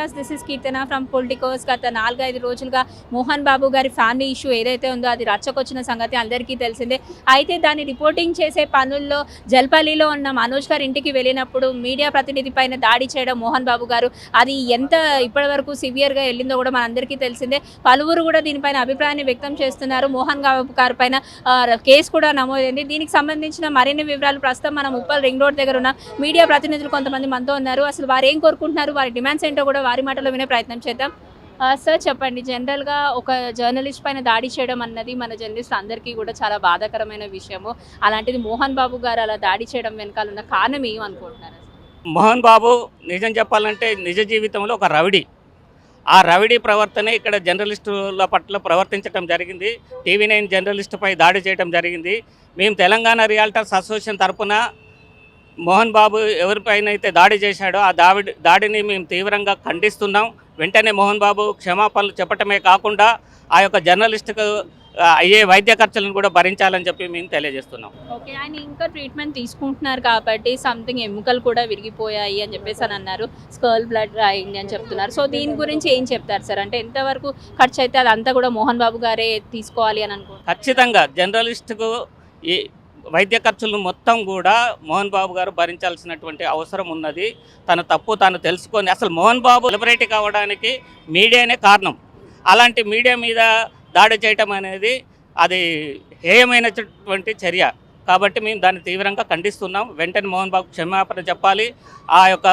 Hello this is Keerthana from Politicos గత నాలుగైదు రోజులుగా మోహన్ బాబు గారి ఫ్యామిలీ ఇష్యూ ఏదైతే ఉందో అది రచ్చకొచ్చిన సంగతి అందరికీ తెలిసిందే. అయితే దాన్ని రిపోర్టింగ్ చేసే పనుల్లో జల్పల్లిలో ఉన్న మనోజ్ గారి ఇంటికి వెళ్ళినప్పుడు మీడియా ప్రతినిధి పైన దాడి చేయడం మోహన్ బాబు గారు అది ఎంత ఇప్పటివరకు సివియర్గా వెళ్ళిందో కూడా మనందరికీ తెలిసిందే. పలువురు కూడా దీనిపైన అభిప్రాయాన్ని వ్యక్తం చేస్తున్నారు. మోహన్ బాబు గారి పైన కేసు కూడా నమోదైంది. దీనికి సంబంధించిన మరిన్ని వివరాలు ప్రస్తుతం మనం ఉప్పల్ రింగ్ రోడ్ దగ్గర ఉన్న మీడియా ప్రతినిధులు కొంతమంది మనతో ఉన్నారు. అసలు వారు ఏం కోరుకుంటున్నారు? వారి డిమాండ్స్ ఏంటో కూడా వారి మాటలో వినే ప్రయత్నం చేద్దాం. సార్ చెప్పండి జనరల్గా ఒక జర్నలిస్ట్ పైన దాడి చేయడం అన్నది మన జర్నలిస్ట్ అందరికీ కూడా చాలా బాధాకరమైన విషయము. అలాంటిది మోహన్ బాబు గారు అలా దాడి చేయడం వెనకాల ఉన్న కారణం ఏమనుకుంటున్నారు మోహన్ బాబు నిజం చెప్పాలంటే నిజ జీవితంలో ఒక రవిడి. ఆ రవిడి ప్రవర్తనే ఇక్కడ జర్నలిస్టుల పట్ల ప్రవర్తించడం జరిగింది. టీవీ నైన్ జర్నలిస్టుపై దాడి చేయడం జరిగింది. మేము తెలంగాణ రియాల్టర్స్ అసోసియేషన్ తరఫున మోహన్ బాబు ఎవరిపైన అయితే దాడి చేశాడో ఆ దాడి దాడిని మేము తీవ్రంగా ఖండిస్తున్నాం. వెంటనే మోహన్ బాబు క్షమాపణలు చెప్పటమే కాకుండా ఆ యొక్క జర్నలిస్టుకు అయ్యే వైద్య ఖర్చులను కూడా భరించాలని చెప్పి మేము తెలియజేస్తున్నాం. ఓకే ఆయన ఇంకా ట్రీట్మెంట్ తీసుకుంటున్నారు కాబట్టి సంథింగ్ ఎముకలు కూడా విరిగిపోయాయి అని చెప్పేసి అని అన్నారు. స్కర్ల్ బ్లడ్ అయింది అని చెప్తున్నారు. సో దీని గురించి ఏం చెప్తారు సార్? అంటే ఎంతవరకు ఖర్చు అయితే అదంతా కూడా మోహన్ బాబు గారే తీసుకోవాలి అని అనుకుంటున్నారు? ఖచ్చితంగా జర్నలిస్టుకు ఈ వైద్య ఖర్చులు మొత్తం కూడా మోహన్ బాబు గారు భరించాల్సినటువంటి అవసరం ఉన్నది. తన తప్పు తాను తెలుసుకొని అసలు మోహన్ బాబు సెలబ్రిటీ కావడానికి మీడియానే కారణం. అలాంటి మీడియా మీద దాడి చేయటం అనేది అది హేయమైనటువంటి చర్య. కాబట్టి మేము దాన్ని తీవ్రంగా ఖండిస్తున్నాం. వెంటనే మోహన్ బాబు క్షమాపణ చెప్పాలి. ఆ యొక్క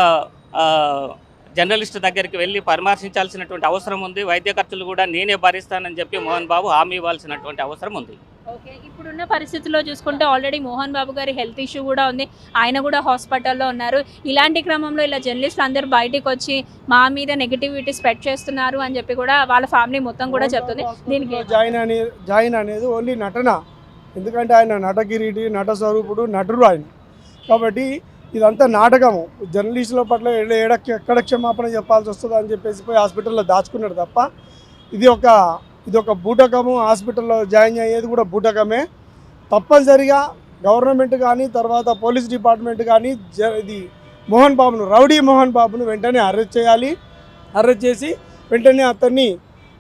జర్నలిస్ట్ దగ్గరికి వెళ్ళి పరామర్శించాల్సినటువంటి అవసరం ఉంది. వైద్య ఖర్చులు కూడా నేనే భరిస్తానని చెప్పి మోహన్ బాబు హామీ ఇవ్వాల్సినటువంటి అవసరం ఉంది. ఓకే ఇప్పుడున్న పరిస్థితుల్లో చూసుకుంటే ఆల్రెడీ మోహన్ బాబు గారి హెల్త్ ఇష్యూ కూడా ఉంది. ఆయన కూడా హాస్పిటల్లో ఉన్నారు. ఇలాంటి క్రమంలో ఇలా జర్నలిస్టులు అందరూ బయటకు వచ్చి మా మీద నెగిటివిటీ స్ప్రెడ్ చేస్తున్నారు అని చెప్పి కూడా వాళ్ళ ఫ్యామిలీ మొత్తం కూడా చెప్తుంది. దీనికి జాయిన్ అనే జాయిన్ అనేది ఓన్లీ నటన. ఎందుకంటే ఆయన నటకిరీటి నట స్వరూపుడు నటుడు ఆయన. కాబట్టి ఇదంతా నాటకము. జర్నలిస్టుల పట్ల ఎక్కడ క్షమాపణ చెప్పాల్సి వస్తుందో అని చెప్పేసి పోయి హాస్పిటల్లో దాచుకున్నాడు తప్ప ఇది ఒక ఇది ఒక బూటకము హాస్పిటల్లో జాయిన్ అయ్యేది కూడా బూటకమే. తప్పనిసరిగా గవర్నమెంట్ కానీ తర్వాత పోలీస్ డిపార్ట్మెంట్ కానీ జ ఇది మోహన్ బాబును రౌడీ మోహన్ బాబును వెంటనే అరెస్ట్ చేయాలి. అరెస్ట్ చేసి వెంటనే అతన్ని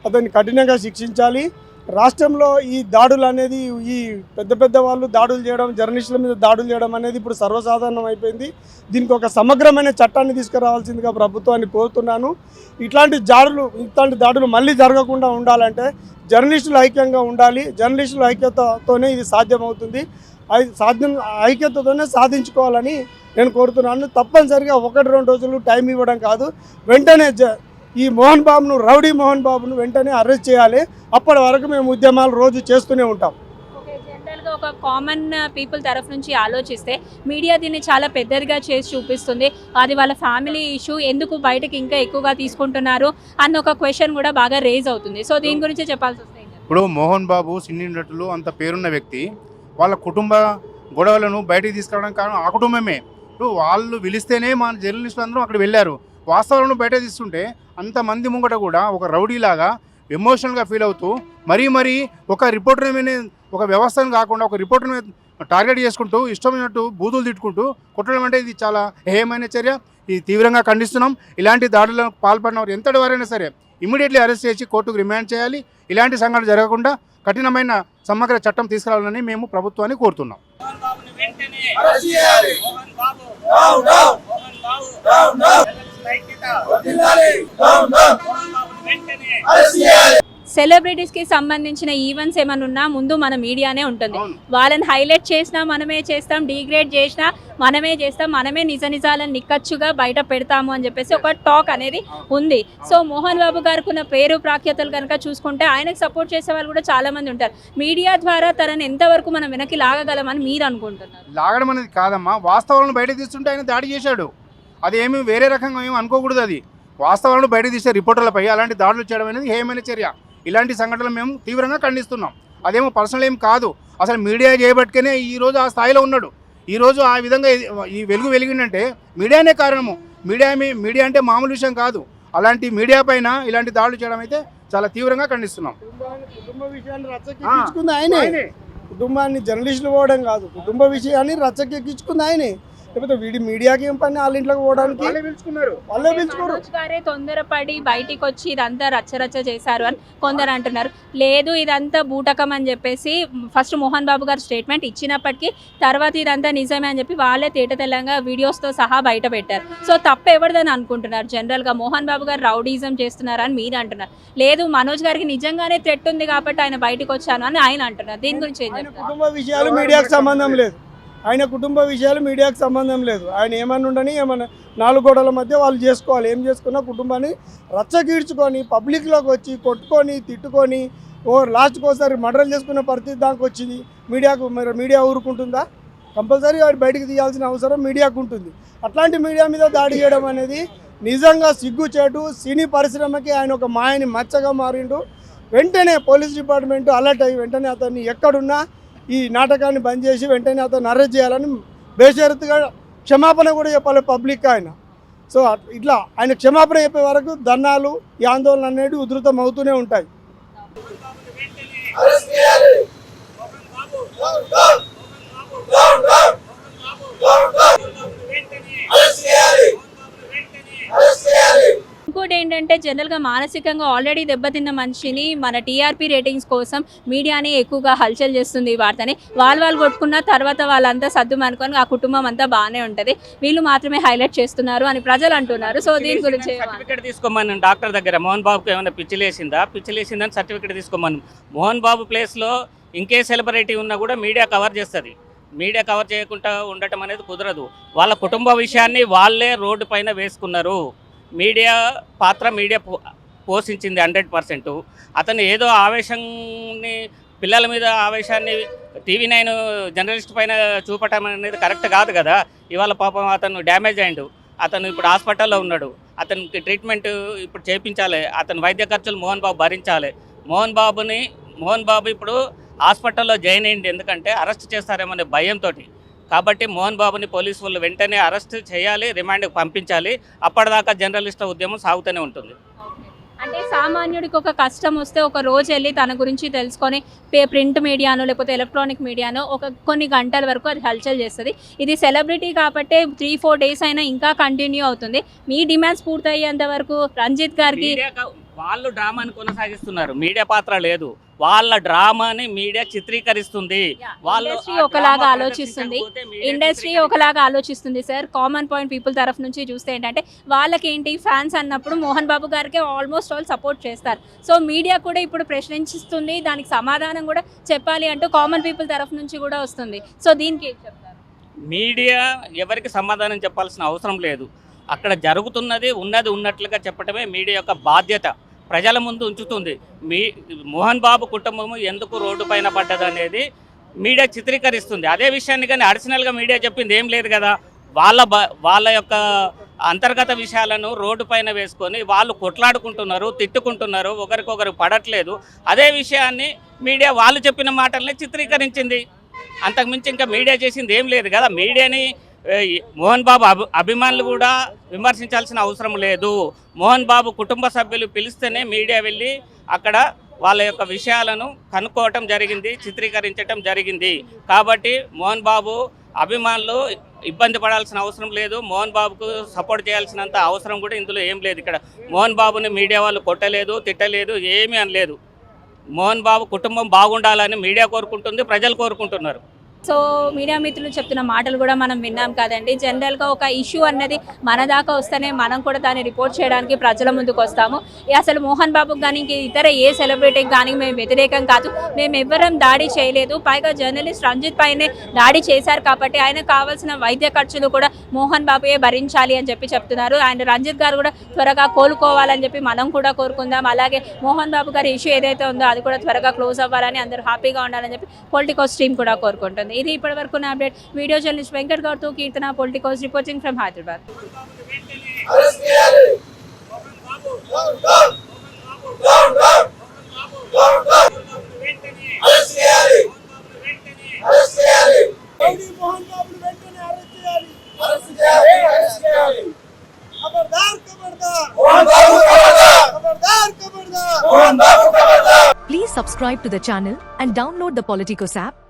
అతన్ని కఠినంగా శిక్షించాలి. రాష్ట్రంలో ఈ దాడులు అనేది ఈ పెద్ద పెద్ద వాళ్ళు దాడులు చేయడం జర్నలిస్టుల మీద దాడులు చేయడం అనేది ఇప్పుడు సర్వసాధారణం అయిపోయింది. దీనికి ఒక సమగ్రమైన చట్టాన్ని తీసుకురావాల్సిందిగా ప్రభుత్వాన్ని కోరుతున్నాను. ఇట్లాంటి దాడులు ఇట్లాంటి దాడులు మళ్ళీ జరగకుండా ఉండాలంటే జర్నలిస్టులు ఐక్యంగా ఉండాలి. జర్నలిస్టుల ఐక్యతతోనే ఇది సాధ్యమవుతుంది. సాధ్యం ఐక్యతతోనే సాధించుకోవాలని నేను కోరుతున్నాను. తప్పనిసరిగా ఒకటి రెండు రోజులు టైం ఇవ్వడం కాదు. వెంటనే జ ఈ మోహన్ బాబును రౌడీ మోహన్ బాబును వెంటనే అరెస్ట్ చేయాలి. అప్పటి వరకు మేము ఉద్యమాలు రోజు చేస్తూనే ఉంటాం. ఒక కామన్ పీపుల్ తరఫు నుంచి ఆలోచిస్తే మీడియా దీన్ని చాలా పెద్దదిగా చేసి చూపిస్తుంది. అది వాళ్ళ ఫ్యామిలీ ఇష్యూ ఎందుకు బయటకి ఇంకా ఎక్కువగా తీసుకుంటున్నారు అన్న ఒక క్వశ్చన్ కూడా బాగా రేజ్ అవుతుంది. సో దీని గురించి చెప్పాల్సి వస్తే ఏం చెప్తారు? ఇప్పుడు మోహన్ బాబు సినీ నటులు అంత పేరున్న వ్యక్తి వాళ్ళ కుటుంబ గొడవలను బయటికి తీసుకురావడానికి కారణం ఆ కుటుంబమే. ఇప్పుడు వాళ్ళు పిలిస్తేనే మన జర్నలిస్టులు అందరూ అక్కడ వెళ్ళారు. వాస్తవాలను బయట తీస్తుంటే అంతమంది ముంగట కూడా ఒక రౌడీలాగా ఎమోషనల్గా ఫీల్ అవుతూ మరీ మరీ ఒక రిపోర్టర్ మీద ఒక వ్యవస్థను కాకుండా ఒక రిపోర్టర్ మీద టార్గెట్ చేసుకుంటూ ఇష్టమైనట్టు బూతులు తిట్టుకుంటూ కొట్టడం అంటే ఇది చాలా హేయమైన చర్య ఇది తీవ్రంగా ఖండిస్తున్నాం ఇలాంటి దాడులకు పాల్పడిన వారు ఎంతటి వారైనా సరే ఇమీడియట్లీ అరెస్ట్ చేసి కోర్టుకు రిమాండ్ చేయాలి ఇలాంటి సంఘటన జరగకుండా కఠినమైన సమగ్ర చట్టం తీసుకురావాలని మేము ప్రభుత్వాన్ని కోరుతున్నాం వెంటనే సెలబ్రిటీస్కి సంబంధించిన ఈవెంట్స్ ఏమైనా ఉన్నా ముందు మన మీడియానే ఉంటుంది. వాళ్ళని హైలైట్ చేసినా మనమే చేస్తాం డిగ్రేడ్ చేసినా మనమే చేస్తాం మనమే నిజ నిజాలను నిక్కచ్చుగా బయట పెడతాము అని చెప్పేసి ఒక టాక్ అనేది ఉంది. సో మోహన్ బాబు గారికి ఉన్న పేరు ప్రాఖ్యాతలు కనుక చూసుకుంటే ఆయనకు సపోర్ట్ చేసే వాళ్ళు కూడా చాలా మంది ఉంటారు. మీడియా ద్వారా తనని ఎంతవరకు మనం వెనక్కి లాగగలమని మీరు అనుకుంటున్నారు? లాగడం అనేది కాదమ్మా. వాస్తవాలను బయట తీస్తుంటే ఆయన దాడి చేశాడు. అది ఏమి వేరే రకంగా ఏమి అనుకోకూడదు అది. వాస్తవాలను బయట తీసే రిపోర్టర్లపై అలాంటి దాడులు చేయడం అనేది హేయమైన చర్య. ఇలాంటి సంఘటనలు మేము తీవ్రంగా ఖండిస్తున్నాం. అదేమో పర్సనల్ ఏం కాదు. అసలు మీడియా చేయబట్టుకనే ఈ రోజు ఆ స్థాయిలో ఉన్నాడు. ఈ రోజు ఆ విధంగా ఈ వెలుగు వెలిగిందంటే మీడియానే కారణము. మీడియా మీడియా అంటే మామూలు విషయం కాదు. అలాంటి మీడియా పైన ఇలాంటి దాడులు చేయడం అయితే చాలా తీవ్రంగా ఖండిస్తున్నాం. కుటుంబాన్ని జర్నలిస్టులు పోవడం కాదు. కుటుంబ విషయాన్ని రచ్చకెక్కించుకుంది ఆయనే. లేకపోతే వీడి మీడియాకి ఏం పని? వాళ్ళ ఇంట్లోకి పోవడానికి? వాళ్ళే పిలుచుకున్నారు. వాళ్ళే పిలుచుకోరు. మనోజ్ గారే తొందరపడి బయటికి వచ్చి ఇదంతా రచ్చరచ్చ చేశారు అని కొందరు అంటున్నారు. లేదు ఇదంతా బూటకం అని చెప్పేసి ఫస్ట్ మోహన్ బాబు గారు స్టేట్మెంట్ ఇచ్చినప్పటికీ తర్వాత ఇదంతా నిజమే అని చెప్పి వాళ్ళే తేట తెల్లంగా వీడియోస్తో సహా బయట పెట్టారు. సో తప్పు ఎవరిదని అనుకుంటున్నారు? జనరల్గా మోహన్ బాబు గారు రౌడీజం చేస్తున్నారని మీరు అంటున్నారు. లేదు మనోజ్ గారికి నిజంగానే థ్రెట్ ఉంది కాబట్టి ఆయన బయటకు వచ్చాను అని ఆయన అంటున్నారు. దీని గురించి ఏం చెప్తారు? కుటుంబ విషయాలు మీడియాకు సంబంధం లేదు. ఆయన కుటుంబ విషయాలు మీడియాకు సంబంధం లేదు. ఆయన ఏమన్నా ఉండని ఏమన్నా నాలుగు గోడల మధ్య వాళ్ళు చేసుకోవాలి. ఏం చేసుకున్నా కుటుంబాన్ని రచ్చగీడ్చుకొని పబ్లిక్లోకి వచ్చి కొట్టుకొని తిట్టుకొని ఓ లాస్ట్కి ఒకసారి మర్డర్లు చేసుకున్న పరిస్థితి దానికి వచ్చింది. మీడియాకు మరి మీడియా ఊరుకుంటుందా? కంపల్సరీ వాడు బయటకు తీయాల్సిన అవసరం మీడియాకు ఉంటుంది. అట్లాంటి మీడియా మీద దాడి చేయడం అనేది నిజంగా సిగ్గుచేటు సినీ పరిశ్రమకి ఆయన ఒక మాయని మచ్చగా మారిండు. వెంటనే పోలీస్ డిపార్ట్మెంట్ అలర్ట్ అయ్యి వెంటనే అతన్ని ఎక్కడున్నా ఈ నాటకాన్ని బంద్ చేసి వెంటనే అతను అరెస్ట్ చేయాలని బేషరతుగా క్షమాపణ కూడా చెప్పాలి పబ్లిక్ ఆయన. సో ఇట్లా ఆయన క్షమాపణ చెప్పే వరకు ధర్నాలు ఈ ఆందోళన అనేవి ఉధృతం అవుతూనే ఉంటాయి. ఇంకోటి ఏంటంటే జనరల్గా మానసికంగా ఆల్రెడీ దెబ్బతిన్న మనిషిని మన టీఆర్పీ రేటింగ్స్ కోసం మీడియాని ఎక్కువగా హల్చల్ చేస్తుంది ఈ వార్తని. వాళ్ళు వాళ్ళు కొట్టుకున్న తర్వాత వాళ్ళంతా సర్దు అనుకొని ఆ కుటుంబం అంతా బాగానే ఉంటుంది. వీళ్ళు మాత్రమే హైలైట్ చేస్తున్నారు అని ప్రజలు అంటున్నారు. సో దీని గురించి? సర్టిఫికేట్ తీసుకోమని డాక్టర్ దగ్గర. మోహన్ బాబుకి ఏమైనా పిచ్చిలేసిందా? పిచ్చిలేసిందని సర్టిఫికేట్ తీసుకోమని. మోహన్ బాబు ప్లేస్లో ఇంకే సెలబ్రిటీ ఉన్నా కూడా మీడియా కవర్ చేస్తుంది. మీడియా కవర్ చేయకుండా ఉండటం అనేది కుదరదు. వాళ్ళ కుటుంబ విషయాన్ని వాళ్ళే రోడ్డు పైన వేసుకున్నారు. మీడియా పాత్ర మీడియా పో- పోషించింది హండ్రెడ్ పర్సెంట్. అతను ఏదో ఆవేశాన్ని పిల్లల మీద ఆవేశాన్ని టీవీ నైన్ జర్నలిస్ట్ పైన చూపటం అనేది కరెక్ట్ కాదు కదా. ఇవాళ పాపం అతను డ్యామేజ్ అయిండు. అతను ఇప్పుడు హాస్పిటల్లో ఉన్నాడు. అతనికి ట్రీట్మెంట్ ఇప్పుడు చేయించాలి అతని వైద్య ఖర్చులు మోహన్ బాబు భరించాలి. మోహన్ బాబుని మోహన్ బాబు ఇప్పుడు హాస్పిటల్లో జాయిన్ అయ్యింది ఎందుకంటే అరెస్ట్ చేస్తారేమనే భయంతో కాబట్టి మోహన్ బాబుని పోలీసు వాళ్ళు వెంటనే అరెస్ట్ చేయాలి రిమాండ్కి పంపించాలి. అప్పటిదాకా జర్నలిస్టుల ఉద్యమం సాగుతూనే ఉంటుంది. అంటే సామాన్యుడికి ఒక కష్టం వస్తే ఒక రోజు వెళ్ళి తన గురించి తెలుసుకొని పే ప్రింట్ మీడియాను లేకపోతే ఎలక్ట్రానిక్ మీడియాను ఒక కొన్ని గంటల వరకు అది హల్చల్ చేస్తుంది. ఇది సెలబ్రిటీ కాబట్టి త్రీ ఫోర్ డేస్ అయినా ఇంకా కంటిన్యూ అవుతుంది. మీ డిమాండ్స్ పూర్తయ్యేంత వరకు రంజిత్ గారికి వాళ్ళు డ్రామాని కొనసాగిస్తున్నారు. మీడియా పాత్ర లేదు. వాళ్ళ డ్రామాని మీడియా చిత్రీకరిస్తుంది. వాళ్ళు ఒకలాగా ఆలోచిస్తుంది. ఇండస్ట్రీ. ఒకలాగా ఆలోచిస్తుంది సార్ కామన్ పాయింట్ పీపుల్ తరఫు నుంచి చూస్తే ఏంటంటే వాళ్ళకి ఏంటి ఫ్యాన్స్ అన్నప్పుడు మోహన్ బాబు గారికి ఆల్మోస్ట్ ఆల్ సపోర్ట్ చేస్తారు. సో మీడియా కూడా ఇప్పుడు ప్రశ్నించిస్తుంది. దానికి సమాధానం కూడా చెప్పాలి అంటూ కామన్ పీపుల్ తరఫు నుంచి కూడా వస్తుంది. సో దీనికి ఏం చెప్తారు? మీడియా ఎవరికి సమాధానం చెప్పాల్సిన అవసరం లేదు. అక్కడ జరుగుతున్నది ఉన్నది ఉన్నట్లుగా చెప్పడమే మీడియా యొక్క బాధ్యత. ప్రజల ముందు ఉంచుతుంది. మీ మోహన్ బాబు కుటుంబము ఎందుకు రోడ్డు పైన పడ్డదనేది మీడియా చిత్రీకరిస్తుంది. అదే విషయాన్ని కానీ అడిషనల్గా మీడియా చెప్పింది ఏం లేదు కదా. వాళ్ళ బ వాళ్ళ యొక్క అంతర్గత విషయాలను రోడ్డు పైన వేసుకొని వాళ్ళు కొట్లాడుకుంటున్నారు తిట్టుకుంటున్నారు ఒకరికొకరు పడట్లేదు. అదే విషయాన్ని మీడియా వాళ్ళు చెప్పిన మాటల్ని చిత్రీకరించింది. అంతకుమించి ఇంకా మీడియా చేసింది ఏం లేదు కదా. మీడియాని మోహన్ బాబు అభి అభిమానులు కూడా విమర్శించాల్సిన అవసరం లేదు. మోహన్ బాబు కుటుంబ సభ్యులు పిలిస్తేనే మీడియా వెళ్ళి అక్కడ వాళ్ళ యొక్క విషయాలను కనుక్కోవటం జరిగింది చిత్రీకరించటం జరిగింది. కాబట్టి మోహన్ బాబు అభిమానులు ఇబ్బంది పడాల్సిన అవసరం లేదు. మోహన్ బాబుకు సపోర్ట్ చేయాల్సినంత అవసరం కూడా ఇందులో ఏం లేదు. ఇక్కడ మోహన్ బాబుని మీడియా వాళ్ళు కొట్టలేదు తిట్టలేదు ఏమీ అనలేదు. మోహన్ బాబు కుటుంబం బాగుండాలని మీడియా కోరుకుంటుంది ప్రజలు కోరుకుంటున్నారు. సో మీడియా మిత్రులు చెప్తున్న మాటలు కూడా మనం విన్నాం కదండి. జనరల్గా ఒక ఇష్యూ అన్నది మన దాకా వస్తేనే మనం కూడా దాన్ని రిపోర్ట్ చేయడానికి ప్రజల ముందుకు వస్తాము. అసలు మోహన్ బాబుకి కానీ ఇతర ఏ సెలబ్రిటీకి కానీ మేము వ్యతిరేకం కాదు. మేము ఎవ్వరం దాడి చేయలేదు. పైగా జర్నలిస్ట్ రంజిత్ పైనే దాడి చేశారు కాబట్టి ఆయనకు కావాల్సిన వైద్య ఖర్చులు కూడా మోహన్ బాబుయే భరించాలి అని చెప్పి చెప్తున్నారు. అండ్ రంజిత్ గారు కూడా త్వరగా కోలుకోవాలని చెప్పి మనం కూడా కోరుకుందాం. అలాగే మోహన్ బాబు గారి ఇష్యూ ఏదైతే ఉందో అది కూడా త్వరగా క్లోజ్ అవ్వాలని అందరూ హ్యాపీగా ఉండాలని చెప్పి పొలిటికల్ స్ట్రీమ్ కూడా కోరుకుంటుంది. ఇది ఇప్పటివరకు నా update video journalist Venkat గౌడ్తో Keerthana politicos reporting from Hyderabad rowdy Mohan బాబుని వెంటనే అరెస్ట్ చేయాలి ఖబర్దార్ ఖబర్దార్ ఖబర్దార్ ఖబర్దార్ Please subscribe to the channel and download the Politicos app